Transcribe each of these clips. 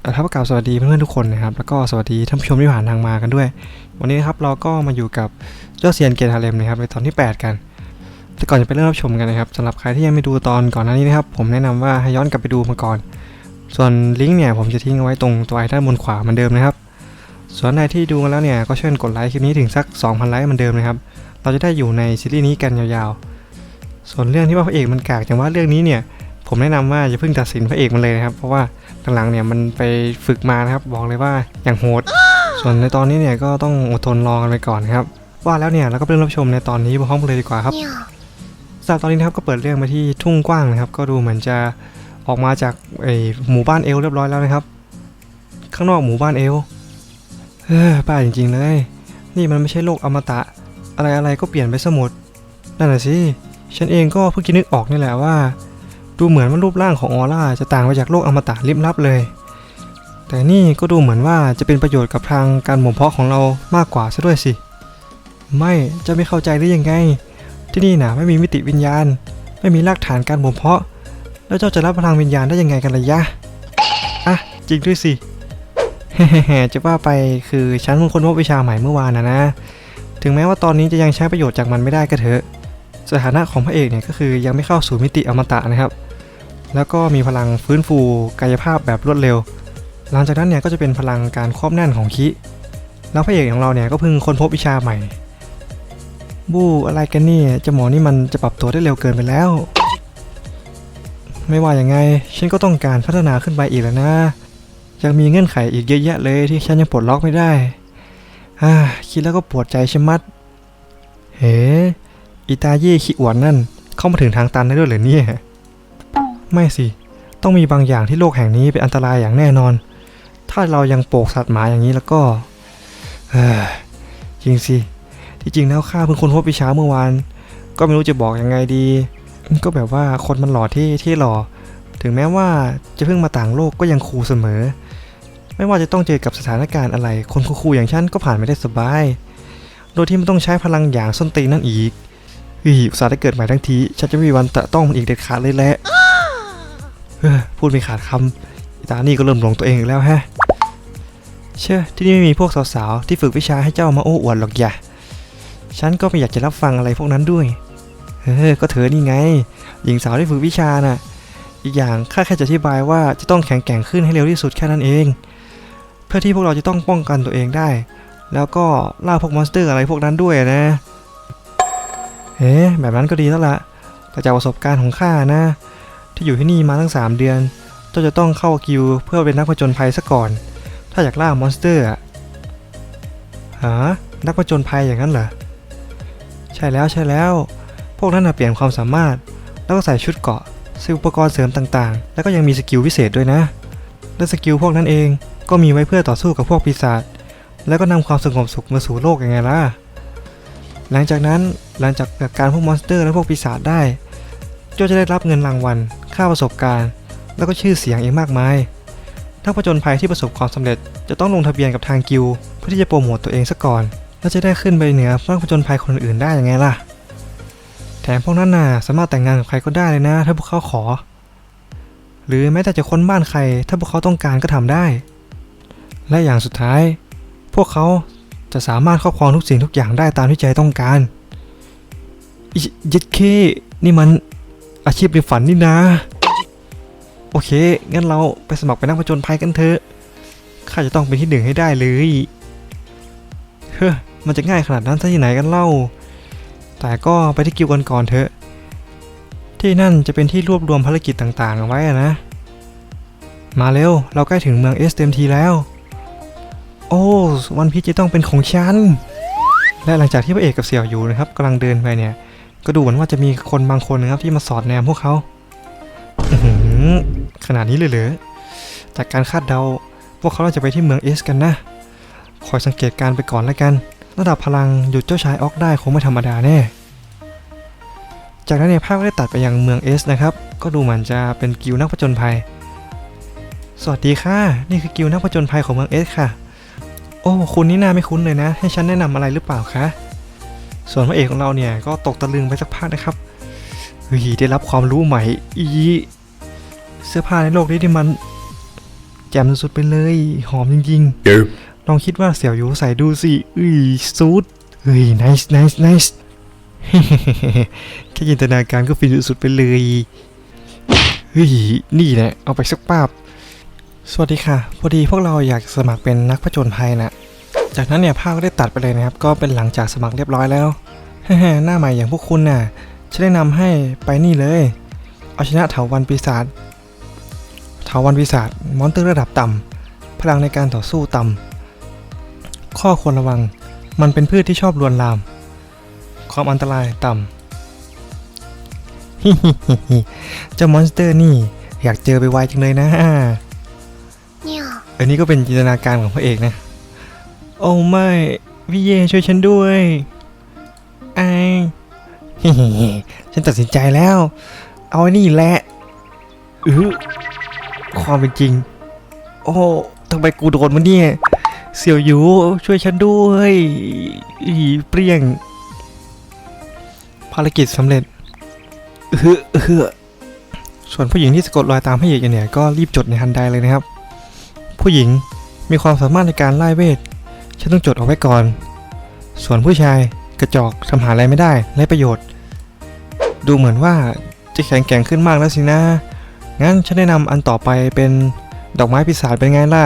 เอ่อครับกล่าวสวัสดีเพื่อนๆทุกคนนะครับ แล้วก็สวัสดีท่านผู้ชมที่ผ่านทางมากันด้วย วันนี้นะครับเราก็มาอยู่กับเจ้าเซียนเกตฮาเลมนะครับในตอนที่ 8 กัน แต่ก่อนจะไปเริ่มรับชมกันนะครับสำหรับใครที่ยังไม่ดูตอนก่อนหน้านี้นะครับ ผมแนะนำว่าให้ย้อนกลับไปดูมาก่อน ส่วนลิงก์เนี่ยผมจะทิ้งเอาไว้ตรงตัวไอด้านบนขวาเหมือนเดิมนะครับ ส่วนใครที่ดูมาแล้วเนี่ยก็เช่วยกดไลค์คลิปนี้ถึงสัก 2,000 ไลค์เหมือนเดิมนะครับ เราจะได้อยู่ในซีรีส์นี้กันยาวๆ ส่วนเรื่องที่ว่าพระเอกมันกากอย่างว่าเรื่องนี้เนี่ย ผมแนะนำว่าอย่าเพิ่งตัดสินพระเอกมันเลยนะครับ เพราะว่าหลังๆเนี่ยมันไปฝึกมานะครับ บอกเลยว่าอย่างโหด ส่วนในตอนนี้เนี่ยก็ต้องอดทนรอกันไปก่อนนะครับ ว่าแล้วเนี่ยเราก็ไปเริ่มรับชมในตอนนี้พร้อมกันเลยดีกว่าครับสำหรับตอนนี้นะครับก็เปิดเรื่องมาที่ทุ่งกว้างนะครับ ก็ดูเหมือนจะออกมาจากไอหมู่บ้านเอลเรียบร้อยแล้วนะครับ ข้างนอกหมู่บ้านเอลเฮ้อป้าจริงๆเลย นี่มันไม่ใช่โลกอมตะ อะไรๆก็เปลี่ยนไปสมดนั่นแหละสิฉันเองก็เพิ่งคิดนึกออกนี่แหละว่า ดูเหมือนว่ารูปร่างของออร่าจะต่างไปจากโลกอมตะลิบลับเลย แต่นี่ก็ดูเหมือนว่าจะเป็นประโยชน์กับทางการบ่มเพาะของเรามากกว่าซะด้วยสิ ไม่จะไม่เข้าใจหรือยังไง ที่นี่นะไม่มีมิติวิญญาณ ไม่มีรากฐานการบ่มเพาะ แล้วเจ้าจะรับพลังวิญญาณได้ยังไงกันล่ะยะอะจริงด้วยสิจะว่าไปคือฉันเพิ่งค้นพบวิชาใหม่เมื่อวานนะนะ ถึงแม้ว่าตอนนี้จะยังใช้ประโยชน์จากมันไม่ได้ก็เถอะ สถานะของพระเอกเนี่ยก็คือยังไม่เข้าสู่มิติอมตะนะครับ แล้วก็มีพลังฟื้นฟูกายภาพแบบรวดเร็ว หลังจากนั้นเนี่ยก็จะเป็นพลังการครอบแน่นของคิแล้วพระเอกของเราเนี่ยก็เพิ่งค้นพบวิชาใหม่ บู้อะไรกันนี่เจะหมอนี่มันจะปรับตัวได้เร็วเกินไปแล้ว ไม่ว่าอย่างไง ฉันก็ต้องการพัฒนาขึ้นไปอีกแล้วนะยังมีเงื่อนไขอีกเยอะแยะเลยที่ฉันยังปลดล็อกไม่ได้อ่าคิดแล้วก็ปวดใจชะมัด เฮ้อีตาเย่ขี้อวดนั่นเข้ามาถึงทางตันได้ด้วยเหรอเนี่ย ไม่สิ ต้องมีบางอย่างที่โลกแห่งนี้เป็นอันตรายอย่างแน่นอน ถ้าเรายังโปกสัตว์หมาอย่างนี้แล้วก็เฮ้ยจริงสิ ที่จริงแล้วข้าเพิ่งค้นพบวิชาเมื่อวาน ก็ไม่รู้จะบอกยังไงดี ก็แบบว่าคนมันหล่อที่ที่หล่อ ถึงแม้ว่าจะเพิ่งมาต่างโลกก็ยังคูเสมอ ไม่ว่าจะต้องเจอกับสถานการณ์อะไร คนคูๆอย่างฉันก็ผ่านไม่ได้สบาย โดยที่ไม่ต้องใช้พลังอย่างส้นตีนนั่นอีกเฮ้ยอุตส่าห์ได้เกิดใหม่ทั้งที ฉันจะไม่มีวันแตะต้องมันอีกเด็ดขาดเลยแหละ พูดไม่ขาดคำอีตานี่ก็เริ่มหลงตัวเองอีกแล้วฮะ เชื่อที่นี่ไม่มีพวกสาวๆที่ฝึกวิชาให้เจ้ามาโอ้อวดหรอกอย่าฉันก็ไม่อยากจะรับฟังอะไรพวกนั้นด้วย เออ ก็เธอนี่ไง หญิงสาวที่ฝึกวิชาน่ะ อีกอย่างข้าแค่จะอธิบายว่าจะต้องแข็งแกร่งขึ้นให้เร็วที่สุดแค่นั้นเอง เพื่อที่พวกเราจะต้องป้องกันตัวเองได้ แล้วก็ล่าพวกมอนสเตอร์อะไรพวกนั้นด้วยนะเอ๊แบบนั้นก็ดีแล้วละแต่จากประสบการณ์ของข้านะ ที่อยู่ที่นี่มาตั้ง 3 เดือน เจ้าจะต้องเข้ากิวเพื่อเป็นนักผจญภัยซะก่อน ถ้าอยากล่ามอนสเตอร์อะฮะนักผจญภัยอย่างนั้นเหรอ ใช่แล้วใช่แล้ว พวกนั้นน่ะเปลี่ยนความสามารถ แล้วก็ใส่ชุดเกาะซื้ออุปกรณ์เสริมต่างๆ แล้วก็ยังมีสกิลพิเศษด้วยนะ และสกิลพวกนั้นเองก็มีไว้เพื่อต่อสู้กับพวกปีศาจ แล้วก็นำความสงบสุขมาสู่โลกยังไงล่ะ หลังจากนั้นหลังจากจัดการพวกมอนสเตอร์และพวกปีศาจได้ เจ้าจะได้รับเงินรางวัล ค่าประสบการณ์ แล้วก็ชื่อเสียงอีกมากมาย ถ้าผจญภัยที่ประสบความสำเร็จจะต้องลงทะเบียนกับทางกิลเพื่อที่จะโปรโมตตัวเองซะก่อน แล้วจะได้ขึ้นไปเหนือนักผจญภัยคนอื่นได้ยังไงล่ะ แถมพวกนั้นน่ะสามารถแต่งงานกับใครก็ได้เลยนะ ถ้าพวกเขาขอ หรือแม้แต่จะค้นบ้านใคร ถ้าพวกเขาต้องการก็ทำได้ และอย่างสุดท้าย พวกเขาจะสามารถครอบครองทุกสิ่งทุกอย่างได้ตามที่ใจต้องการยิดเค นี่มัน อาชีพในฝันนี่นะ โอเค งั้นเราไปสมัครเป็นนักผจญภัยกันเถอะข้าจะต้องเป็นที่หนึ่งให้ได้เลย เฮ้อมันจะง่ายขนาดนั้นซะที่ไหนกันเล่า แต่ก็ไปที่กิวกันก่อนเถอะ ที่นั่นจะเป็นที่รวบรวมภารกิจต่างๆเอาไว้อะนะ มาเร็ว เราใกล้ถึงเมืองเอสเต็มทีแล้ว โอ้วันพีชจะต้องเป็นของฉัน และหลังจากที่พระเอกกับเสี่ยวอยู่นะครับกำลังเดินไปเนี่ย ก็ดูเหมือนว่าจะมีคนบางคนนะครับที่มาสอดแนมพวกเขาขนาดนี้เลยเหรอจากการคาดเดา พวกเขาน่าจะไปที่เมืองเอสกันนะ คอยสังเกตการไปก่อนแล้วกัน ระดับพลังหยุดเจ้าชายออกได้คงไม่ธรรมดาแน่ จากนั้นเนี่ยภาพก็ได้ตัดไปยังเมืองเอสนะครับ ก็ดูเหมือนจะเป็นกิลนักผจญภัย สวัสดีค่ะ นี่คือกิลนักผจญภัยของเมืองเอสค่ะ โอ้ คุณนี่น่าไม่คุ้นเลยนะ ให้ฉันแนะนำอะไรหรือเปล่าคะ ส่วนพระเอกของเราเนี่ยก็ตกตะลึงไปสักพักนะครับเฮ้ยได้รับความรู้ใหม่อีเสื้อผ้าในโลกนี้ที่มันแจ่มสุดๆไปเลยหอมจริง Yep. ๆลองคิดว่าเสี่ยวหยูใส่ดูสิอุ้ยซูดเฮ้ย nice nice nice แค่จินตนาการก็ฟินสุดๆไปเลยเฮ้ยนี่แหละเอาไปสักป้าบสวัสดีค่ะ พอดีพวกเราอยากสมัครเป็นนักผจญภัยนะ จากนั้นเนี่ยภาพก็ได้ตัดไปเลยนะครับ ก็เป็นหลังจากสมัครเรียบร้อยแล้วหน้าใหม่อย่างพวกคุณน่ะฉันแนะนำให้ไปนี่เลย เอาชนะเถาวันปีศาจเถาวันปีศาจมอนเตอร์ระดับต่ำพลังในการต่อสู้ต่ำข้อควรระวัง มันเป็นพืชที่ชอบลวนลาม ความอันตรายต่ำเจ้ามอนสเตอร์นี่อยากเจอไปไวจังเลยนะเนี่ยอันนี้ก็เป็นจินตนาการของพระเอกนะ โอ้ไม่พี่เยช่วยฉันด้วยไอฉันตัดสินใจแล้ว เอาไอ้นี่แหละอือความเป็นจริง โอ้ทำไมกูโดนมันเนี่ย เสี่ยวหยูช่วยฉันด้วยอีเปรี้ยง ภารกิจสำเร็จเออเออส่วนผู้หญิงที่สะกดรอยตามพระเอกอยู่อเนี่ยก็รีบจดในทันใดเลยนะครับ ผู้หญิงมีความสามารถในการไล่เวท ฉันต้องจดเอาไว้ก่อน ส่วนผู้ชายกระจอกทำหาอะไรไม่ได้ไรประโยชน์ ดูเหมือนว่าจะแข็งแกร่งขึ้นมากแล้วสินะ งั้นฉันแนะนำอันต่อไปเป็นดอกไม้ปีศาจเป็นไงล่ะ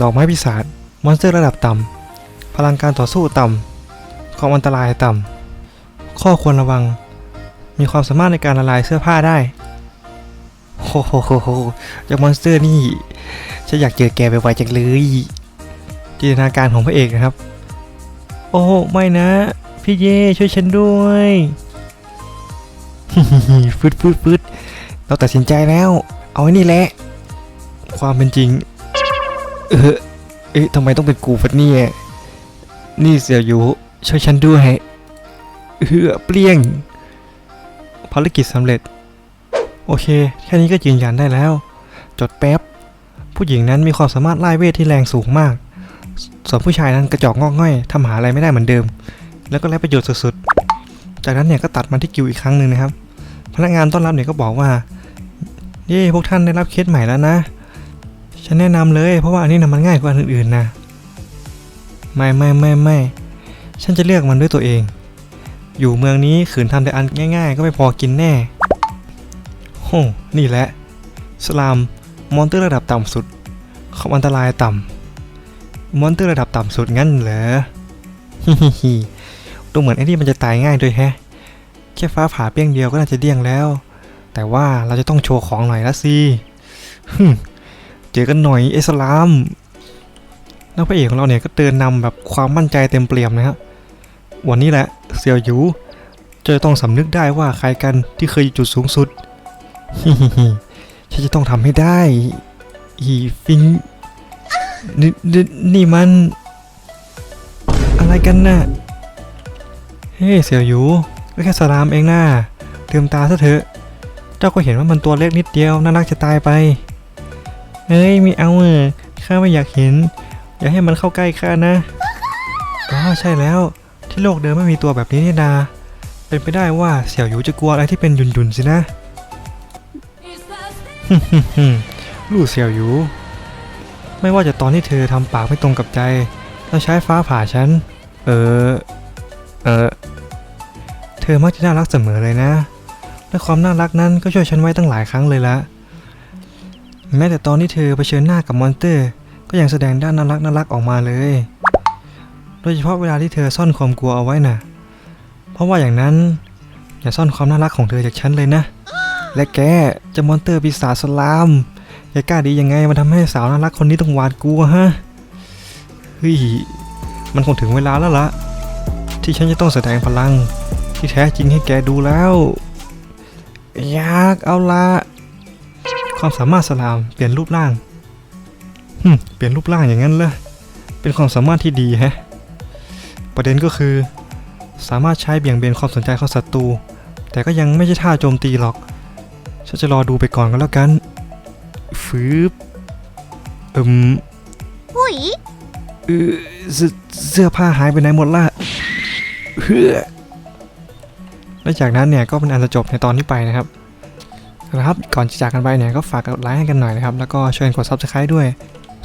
ดอกไม้ปีศาจมอนสเตอร์ระดับต่ำพลังการต่อสู้ต่ำความอันตรายต่ำข้อควรระวัง มีความสามารถในการละลายเสื้อผ้าได้โอ้โหโหโหเจากมอนสเตอร์นี่ฉันอยากเจอแกไปไวจังเลย จินตนาการของพระเอกนะครับ โอ้ไม่นะ พี่เย่ช่วยฉันด้วยฟึดฟึดฟึดเราตัดสินใจแล้ว เอาไอ้นี่แหละ ความเป็นจริง เออเอ๊ะทำไมต้องเป็นกูฟัดเนี่ยนี่เสียอยู่ช่วยฉันด้วยเออเปลี่ยง ภารกิจสำเร็จ โอเค แค่นี้ก็ยืนยันได้แล้ว จดแป๊บ ผู้หญิงนั้นมีความสามารถไล่เวทที่แรงสูงมาก ส่วนผู้ชายนั้นกระจอกงอกง่อยทำหาอะไรไม่ได้เหมือนเดิม แล้วก็ไร้ประโยชน์สุดๆ จากนั้นเนี่ยก็ตัดมาที่กิวอีกครั้งหนึ่งนะครับ พนักงานต้อนรับเนี่ยก็บอกว่า เย้พวกท่านได้รับเคสใหม่แล้วนะ ฉันแนะนำเลย เพราะว่าอันนี้นะมันง่ายกว่าอันอื่นๆนะ ไม่ไม่ไม่ไม่ฉันจะเลือกมันด้วยตัวเอง อยู่เมืองนี้ขืนทำแต่อันง่าย ๆ ก็ไม่พอกินแน่โหนี่แหละ สลาม มอนเตอร์ระดับต่ำสุดความอันตรายต่ำ มอนเตอร์ระดับต่ำสุดงั้นเหรอฮิฮิฮดูเหมือนไอ้นี่มันจะตายง่ายด้วยแฮะ แค่ฟ้าผ่าเปี้ยงเดียวก็น่าจะเดี้ยงแล้ว แต่ว่าเราจะต้องโชว์ของหน่อยละสิฮึเจอกันหน่อยไอ้สลาม แล้วพระเอกของเราเนี่ยก็เดินนำแบบความมั่นใจเต็มเปี่ยมนะครับวันนี้แหละเสี่ยวหยูจะต้องสำนึกได้ว่าใครกันที่เคยอยู่จุดสูงสุดฮิฮิฮฉันจะต้องทำให้ได้อีฟิง นี่นี่นี่มัน อะไรกันน่ะ เฮ้เสี่ยวหยูก็แค่สลามเองน่าเติมตาซะเถอะ เจ้าก็เห็นว่ามันตัวเล็กนิดเดียวน่ารักจะตายไป เฮ้ยไม่เอาเออข้าไม่อยากเห็น อย่าให้มันเข้าใกล้ข้านะอ๋อใช่แล้ว ที่โลกเดิมไม่มีตัวแบบนี้นี่นาเป็นไปได้ว่าเสี่ยวหยูจะกลัวอะไรที่เป็นหยุ่นๆสินะฮึ่มๆลู่เสี่ยวหยู ไม่ว่าจะตอนที่เธอทำปากไม่ตรงกับใจ แล้วใช้ฟ้าผ่าฉัน เออ เออ เธอมักจะน่ารักเสมอเลยนะ และความน่ารักนั้นก็ช่วยฉันไว้ตั้งหลายครั้งเลยละ แม้แต่ตอนที่เธอเผชิญหน้ากับมอนสเตอร์ ก็ยังแสดงด้านน่ารักน่ารักออกมาเลย โดยเฉพาะเวลาที่เธอซ่อนความกลัวเอาไว้น่ะ เพราะว่าอย่างนั้น อย่าซ่อนความน่ารักของเธอจากฉันเลยนะ และแกจะมอนเตอร์ปีศาจสลาม แกกล้าดียังไงมาทำให้สาวน่ารักคนนี้ต้องหวาดกลัวฮะเฮ้ยมันคงถึงเวลาแล้วละที่ฉันจะต้องแสดงพลัง ที่แท้จริงให้แกดูแล้วอยากเอาละความสามารถสลามเปลี่ยนรูปร่างหึเปลี่ยนรูปร่างอย่างนั้นเลยเป็นความสามารถที่ดีแฮะประเด็นก็คือ สามารถใช้เบี่ยงเบนความสนใจของศัตรูแต่ก็ยังไม่ใช่ท่าโจมตีหรอกฉันจะรอดูไปก่อนก็แล้วกัน ฟืบเอิมหุยเออเสื้อเสื้อผ้าหายไปไหนหมดละเฮ้อและจากนั้นเนี่ยก็เป็นอันจะจบในตอนที่ไปนะครับนะครับก่อนจะจากกันไปเนี่ยก็ฝากกดไลค์ให้กันหน่อยนะครับ แล้วก็ช่วยกด subscribe ด้วย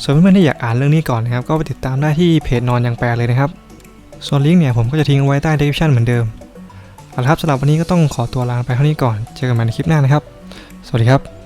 ส่วนเพื่อนๆที่อยากอ่านเรื่องนี้ก่อนนะครับ ก็ไปติดตามได้ที่เพจนอนยังแปลเลยนะครับ ส่วนลิงก์เนี่ยผมก็จะทิ้งเอาไว้ใต้ description เหมือนเดิมเอาละครับสำหรับวันนี้ก็ต้องขอตัวลาไปเท่านี้ก่อน เจอกันใหม่ในคลิปหน้านะครับ สวัสดีครับ